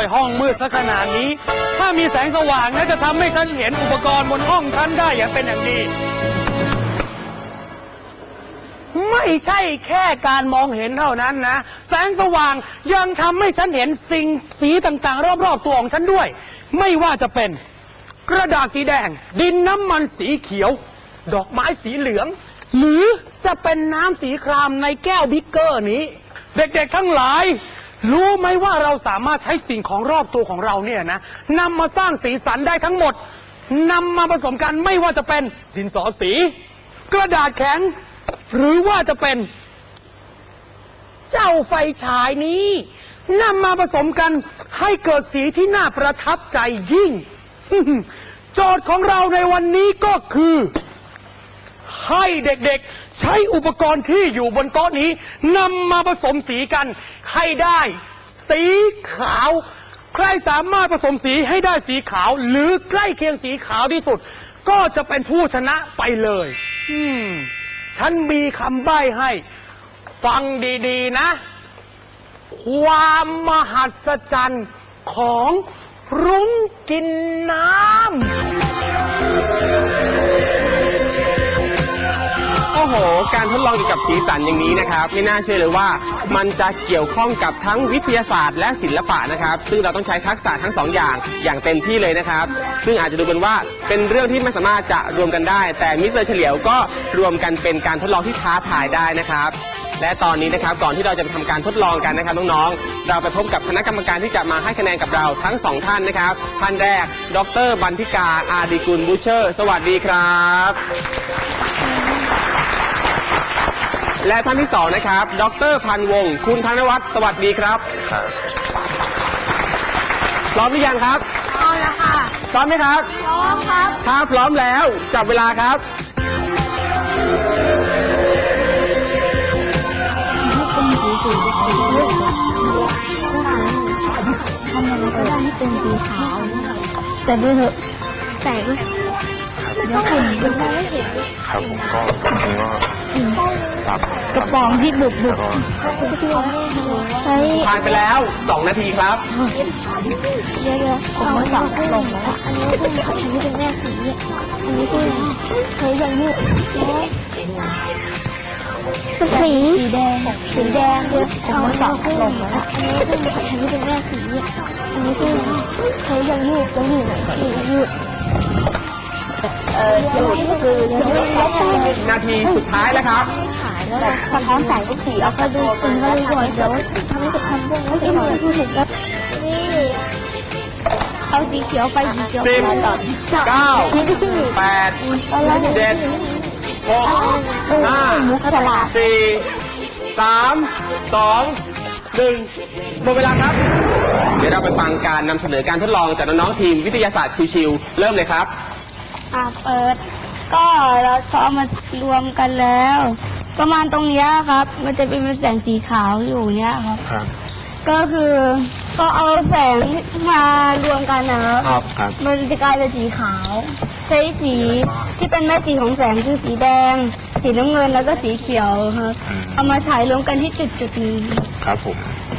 ยห้องมืดซะขนาดนี้ ถ้ามีแสงสว่างนะจะทำให้ฉันเห็นอุปกรณ์บนห้องฉันได้อย่างเป็นอย่างดี ไม่ใช่แค่การมองเห็นเท่านั้นนะ แสงสว่างยังทำให้ฉันเห็นสิ่งสีต่างๆ รอบๆตัวของฉันด้วย ไม่ว่าจะเป็น กระดาษสีแดง ดินน้ำมันสีเขียว ดอกไม้สีเหลือง หรือจะเป็นน้ำสีครามในแก้วบิ๊กเกอร์นี้ เด็กๆทั้งหลาย รู้ไหมว่าเราสามารถใช้สิ่งของรอบตัวของเราเนี่ยนะนำมาสร้างสีสันได้ทั้งหมดนำมาผสมกันไม่ว่าจะเป็นดินสอสี กระดาษแข็ง หรือว่าจะเป็น เจ้าไฟฉายนี้นำมาผสมกันให้เกิดสีที่น่าประทับใจยิ่ง โจทย์ของเราในวันนี้ก็คือ ให้เด็กๆ ใช้อุปกรณ์ที่อยู่บนโต๊ะนี้นำมาผสมสีกันให้ได้ สีขาว ใครสามารถผสมสีให้ได้สีขาว หรือใกล้เคียงสีขาวที่สุด ก็จะเป็นผู้ชนะไปเลย อืม ฉันมีคำใบ้ให้ ฟังดีๆนะ ความมหัศจรรย์ของรุ้งกินน้ำ อ้โห การทดลองเกี่ยวกับสีสันอย่างนี้นะครับ ไม่น่าเชื่อเลยว่ามันจะเกี่ยวข้องกับทั้งวิทยาศาสตร์และศิลปะนะครับ ซึ่งเราต้องใช้ทักษะทั้งสองอย่างอย่างเต็มที่เลยนะครับ ซึ่งอาจจะดูเป็นว่าเป็นเรื่องที่ไม่สามารถจะรวมกันได้ แต่มิสเตอร์เฉลียวก็รวมกันเป็นการทดลองที่ท้าทายได้นะครับและตอนนี้นะครับก่อนที่เราจะไปทำการทดลองกันนะครับน้องๆ เราไปพบกับคณะกรรมการที่จะมาให้คะแนนกับเราทั้งสองท่านนะครับ ท่านแรก ดร บันทิกาอาดีกุลบูเชอร์ สวัสดีครับ และท่านที่สองนะครับ ดรพันวงศ์คุณธนวัฒน์สวัสดีครับพร้อมหรือยังครับพร้อมแล้วค่ะพร้อมไหมครับ พร้อมครับ ถ้าพร้อมแล้วจับเวลาครับเป็นสีสีสีทำยังไงก็ได้ให้เป็นสีขาวแต่ด้วยเถอะแต่เดี๋ยวฝุ่นมันไม่เห็น ครับผมก็จริงๆก็ปรับ กระป๋องที่บุบบุบใช้ผ่านไปแล้ว2นาทีครับเดี๋ยวเดี๋ยวผมมาสั่งลงแล้วอันนี้เป็นอันนี้เป็นแม่สีอันนี้คือใช้อย่างนี้แล้วสีสีแดงสีแดงเดี๋ยวผมมาสั่งลงแล้วอันนี้เป็นอันนี้เป็นแม่สีอันนี้คือใช้อย่างนี้จะยืดหน่อยสียืดเออจะยืดคือจะยืดแล้วก็นาทีสุดท้ายแล้วครับขายแล้วสะท้อนแสงทุกสีเอาไปดูเป็นก็เลยก่อนเดี๋ยวทำให้จะทำพวกนี้ไอ้มันคือเห็นแล้วนี่เอาสีเขียวไปสีเขียวสิบไปต่อเก้านี่ก็คือแปดเจ็ดหกห้ามุกตลาดสี่สามสองหนึ่งหมดเวลาครับ เดี๋ยวเราไปฟังการนำเสนอการทดลองจากน้องๆทีมวิทยาศาสตร์ชิวๆเริ่มเลยครับ อ่าเปิด ก็เราซ้อมมารวมกันแล้ว ประมาณตรงเนี้ยครับ มันจะเป็นแสงสีขาวอยู่เนี้ยครับ ครับ ก็คือก็เอาแสงมารวมกันนะครับครับครับมันจะกลายเป็นสีขาว ใช้สีที่เป็นแม่สีของแสงคือสีแดง สีน้ำเงินแล้วก็สีเขียวครับ อืม เอามาฉายรวมกันที่จุดจุดๆหนึง ครับผม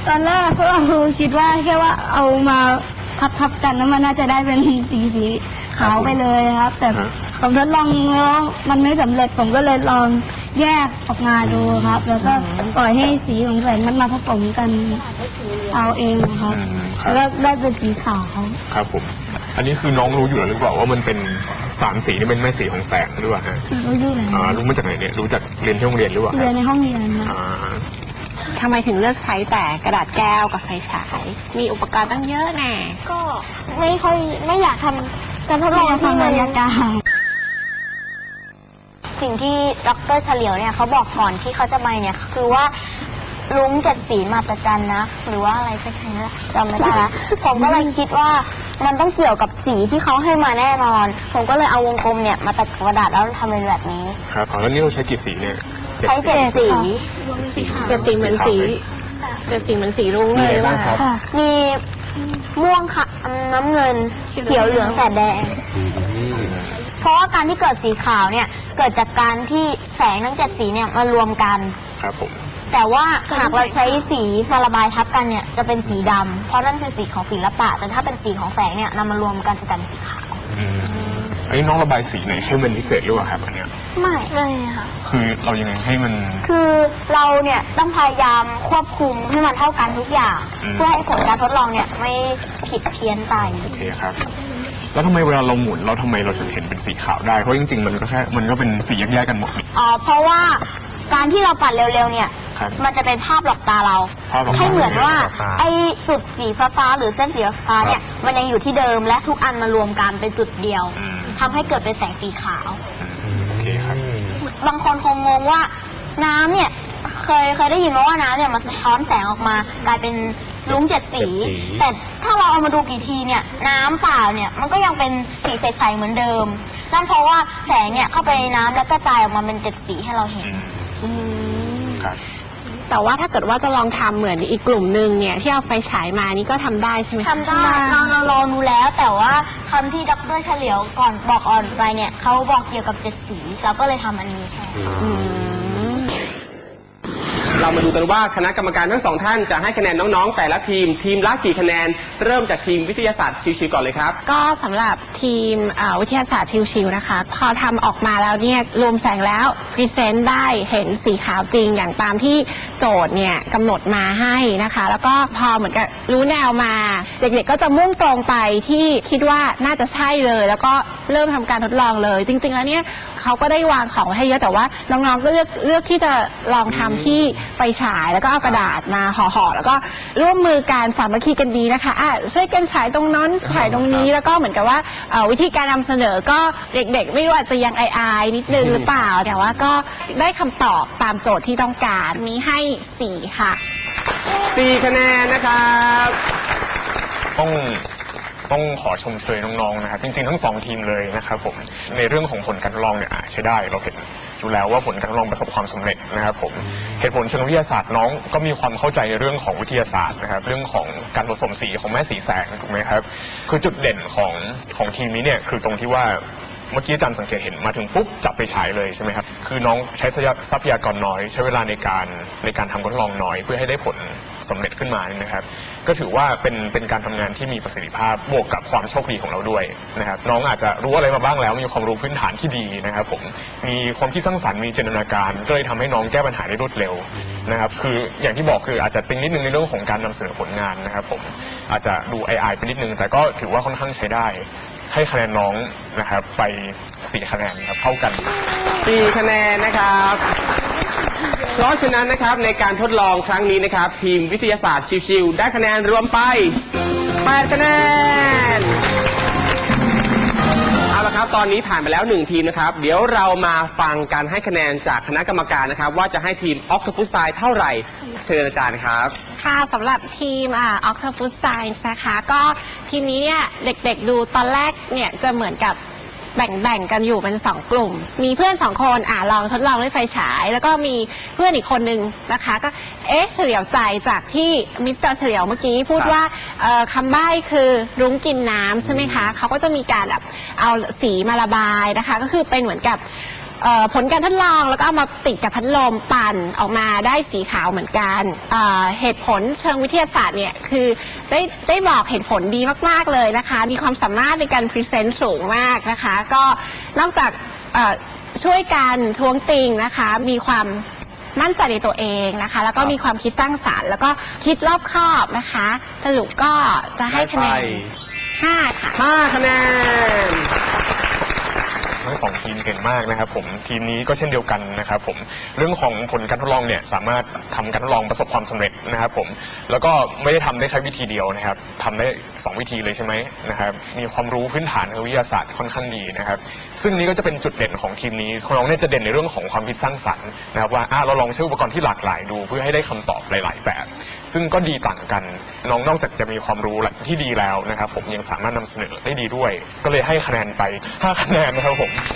ตอนแรกพวกเราคิดว่าแค่ว่าเอามาทับทับๆกันแล้วมันน่าจะได้เป็นสีสี ขาวไปเลยครับ แต่ผมทดลองแล้วมันไม่สำเร็จผมก็เลยลองแยกออกมาดูครับ แล้วก็ปล่อยให้สีของแสงมันมาผสมกันเอาเองครับอืมครับ แล้วได้เป็นสีขาวครับผม อันนี้คือน้องรู้อยู่แล้วหรือเปล่าว่ามันเป็นสามสีนี่เป็นแม่สีของแสงหรือเปล่าฮะรู้อยู่แล้วอ่ารู้มาจากไหนเนี่ยรู้จากเรียนที่โรงเรียนหรือเปล่าเรียฮะนในห้องเรียนนะ อ่า ทำไมถึงเลือกใช้แต่กระดาษแก้วกับไฟฉาย มีอุปกรณ์ตั้งเยอะแน่ ก็ไม่ค่อยไม่อยากทำ การทดลองทำบรรยากาศสิ่งที่ดรเฉลียวเนี่ยเขาบอกก่อนที่เขาจะมาเนี่ย คือว่าลุงเจ็ดสีมาประจันนะ หรือว่าอะไรสักอย่างนะจำไม่ได้ละผมก็เลยคิดว่ามันต้องเกี่ยวกับสีที่เขาให้มาแน่นอน ผมก็เลยเอาวงกลมเนี่ยมาตัดกับกระดาษแล้วทำเป็นแบบนี้ ครับอ๋อแล้วนี่เราใช้กี่สีเนี่ยจ็ดใช้เจ็ดสีเจ็ดสีเหมือนสีเจ็ดสีเหมือนสีรุ้งมีเลอะไรยบ้าว่างครับมี ม่วงค่ะน้ำเงิน เขียวเหลืองแสดแดงอืมเพราะว่าการที่เกิดสีขาวเนี่ย เกิดจากการที่แสงทั้งเจ็ดสีเนี่ยมารวมกัน ครับผมอแต่ว่าหากเราใช้สีมาระบายทับกันเนี่ยจะเป็นสีดำเพราะนั่นคือสีของศิลปะ แต่ถ้าเป็นสีของแสงเนี่ยนำมารวมกันจะกลายเป็นสีขาว อืมอันนี้น้องระบายสีไหนเข้มเป็นพิเศษหรือเปล่าครับอันเนี้ยไม่ไม่ค่ะ คือเรายังไงให้มัน คือเราเนี่ยต้องพยายามควบคุมให้มันเท่ากันทุกอย่าง อืม เพื่อให้ผลการทดลองเนี่ยไม่ผิดเพี้ยนไป โอเคครับ แล้วทำไมเวลาเราหมุนเราทำไมเราถึงเห็นเป็นสีขาวได้ เพราะจริงๆ มันก็แค่ มันก็เป็นสีแยกๆกันหมดนี่ อ๋อเพราะว่าการที่เราปัดเร็วๆเนี่ย ครับมันจะเป็นภาพหลอกตาเรา ภาพหลอกตาให้เหมือนว่าหลอกตาไอ้จุดสีฟ้าๆหรือเส้นสีฟ้าๆเนี่ยครับมันยังอยู่ที่เดิมและทุกอันมารวมกันเป็นจุดเดียว อืม ทำให้เกิดเป็นแสงสีขาวอืมโอเคครับ บางคนคงงงว่าน้ำเนี่ย เคยเคยได้ยินมาว่าน้ำเนี่ยมันสะท้อนแสงออกมากลายเป็นลุ้งเจ็ดสี เจ็ดสี แต่ถ้าเราเอามาดูกี่ทีเนี่ย น้ำเปล่าเนี่ยมันก็ยังเป็นสีใสๆเหมือนเดิม นั่นเพราะว่าแสงเนี่ยเข้าไปในน้ำแล้วกระจายออกมาเป็นเจ็ดสีให้เราเห็น อืม ครับ แต่ว่าถ้าเกิดว่าจะลองทำเหมือนอีกกลุ่มหนึ่งเนี่ยที่เอาไฟฉายมานี่ก็ทำได้ใช่ไหมคะทำได้เราเราลองดูแล้ว แต่ว่าคำที่ดรเฉลียวก่อนบอกอ่อนไปเนี่ยเขาบอกเกี่ยวกับเจ็ดสีเราก็เลยทำอันนี้แทนอืมเรามาดูกันว่าคณะกรรมการทั้งสองท่านจะให้คะแนนน้องๆ แต่ละทีม ทีมละกี่คะแนน เริ่มจากทีมวิทยาศาสตร์ชิวๆก่อนเลยครับ ก็สำหรับทีมอ่าวิทยาศาสตร์ชิวๆนะคะ พอทำออกมาแล้วเนี่ยรวมแสงแล้วพรีเซนต์ได้เห็นสีขาวจริงอย่างตามที่โจทย์เนี่ยกำหนดมาให้นะคะ แล้วก็พอเหมือนกับรู้แนวมา เด็กๆก็จะมุ่งตรงไปที่คิดว่าน่าจะใช่เลย แล้วก็เริ่มทำการทดลองเลย จริงๆแล้วเนี่ยเขาก็ได้วางของไว้ให้เยอะแต่ว่าน้องๆก็เลือกเลือกที่จะลองทำที่ไฟฉายแล้วก็เอากระดาษมาห่อๆแล้วก็ร่วมมือการสามัคคีกันดีนะคะอะช่วยกันฉายตรงนั้นฉายตรงนี้แล้วก็เหมือนกับว่าเอ่อวิธีการนำเสนอก็เด็กๆ ไม่รู้อาจจะยังอายๆนิดนึงหรือเปล่า แต่ว่าก็ได้คำตอบตามโจทย์ที่ต้องการมีให้สี่ค่ะ สี่คะแนนนะครับ ต้อง ต้องขอชมเชยน้องๆนะครับจริงๆทั้งสองทีมเลยนะครับผมในเรื่องของผลการทดลองเนี่ยอะใช้ได้เราเห็นอยู่แล้วว่าผลการทดลองประสบความสำเร็จนะครับผมเหตุผลเชิงวิทยาศาสตร์น้องก็มีความเข้าใจในเรื่องของวิทยาศาสตร์นะครับเรื่องของการผสมสีของแม่สีแสงถูกไหมครับคือจุดเด่นของของทีมนี้เนี่ยคือตรงที่ว่า เมื่อกี้อาจารย์สังเกตเห็นมาถึงปุ๊บจับไปฉายเลยใช่ไหมครับ คือน้องใช้ทรัพยากรน้อย ใช้เวลาในการในการทำทดลองน้อย เพื่อให้ได้ผลสำเร็จขึ้นมาเนี่ยนะครับ ก็ถือว่าเป็นเป็นการทำงานที่มีประสิทธิภาพบวกกับความโชคดีของเราด้วยนะครับ น้องอาจจะรู้อะไรมาบ้างแล้ว มีความรู้พื้นฐานที่ดีนะครับ ผมมีความคิดสร้างสรรค์มีจินตนาการก็เลยทำให้น้องแก้ปัญหาได้รวดเร็วนะครับ คืออย่างที่บอกคืออาจจะติงนิดนึงในเรื่องของการนำเสนอผลงานนะครับ ผมอาจจะดูไอไอไปนิดนึงแต่ก็ถือว่าค่อนข้างใช้ได้ ให้คะแนนน้องนะครับไปสี่คะแนนครับเท่ากัน สี่คะแนนนะครับ เพราะฉะนั้นนะครับในการทดลองครั้งนี้นะครับ ทีมวิทยาศาสตร์ชิวๆได้คะแนนรวมไปแปดคะแนน ละครับ ตอนนี้ผ่านไปแล้วหนึ่งทีมนะครับ เดี๋ยวเรามาฟังการให้คะแนนจากคณะกรรมการนะครับ ว่าจะให้ทีมออกฟุตไซเท่าไหร่เชิญอาจารย์ครับ ค่ะสำหรับทีมอ่า Octopus Science นะคะ ก็ทีมนี้เนี่ยเด็กๆดูตอนแรกเนี่ยจะเหมือนกับ แบ่งๆกันอยู่เป็นสองกลุ่ม มีเพื่อนสองคนอ่าลองทดลองด้วยไฟฉาย แล้วก็มีเพื่อนอีกคนนึงนะคะ ก็เอ๊ะเฉลียวใจจากที่มิสเตอร์เฉลียวเมื่อกี้พูดครับว่าเอ่อคำใบ้คือรุ้งกินน้ำใช่ไหมคะเขาก็จะมีการแบบเอาสีมาระบายนะคะ ก็คือเป็นเหมือนกับ เอ่อผลการทดลองแล้วก็เอามาติดกับพัดลมปั่นออกมาได้สีขาวเหมือนกันเอ่อเหตุผลเชิงวิทยาศาสตร์เนี่ยคือได้ได้บอกเหตุผลดีมากๆเลยนะคะ มีความสามารถในการพรีเซนต์สูงมากนะคะ ก็นอกจากเอ่อช่วยกันท้วงติงนะคะ มีความมั่นใจในตัวเองนะคะ แล้วก็มีความคิดสร้างสรรค์ แล้วก็คิดรอบคอบนะคะ สรุปก็จะให้คะแนนห้าค่ะ ห้าคะแนน ทั้งสองทีมเก่งมากนะครับ ผมทีมนี้ก็เช่นเดียวกันนะครับ ผมเรื่องของผลการทดลองเนี่ยสามารถทำการทดลองประสบความสำเร็จนะครับ ผมแล้วก็ไม่ได้ทำได้แค่วิธีเดียวนะครับทำได้สองวิธีเลยใช่ไหมนะครับ มีความรู้พื้นฐานทางวิทยาศาสตร์ค่อนข้างดีนะครับ ซึ่งนี้ก็จะเป็นจุดเด่นของทีมนี้ของน้องเนี่ยจะเด่นในเรื่องของความคิดสร้างสรรค์นะครับว่าเราลองใช้อุปกรณ์ที่หลากหลายดู เพื่อให้ได้คำตอบหลาย ๆ แบบ ซึ่งก็ดีต่างกันน้องนอกจากจะมีความรู้ที่ดีแล้วนะครับ ผมยังสามารถนำเสนอได้ดีด้วย ก็เลยให้คะแนนไป5คะแนนนะครับผม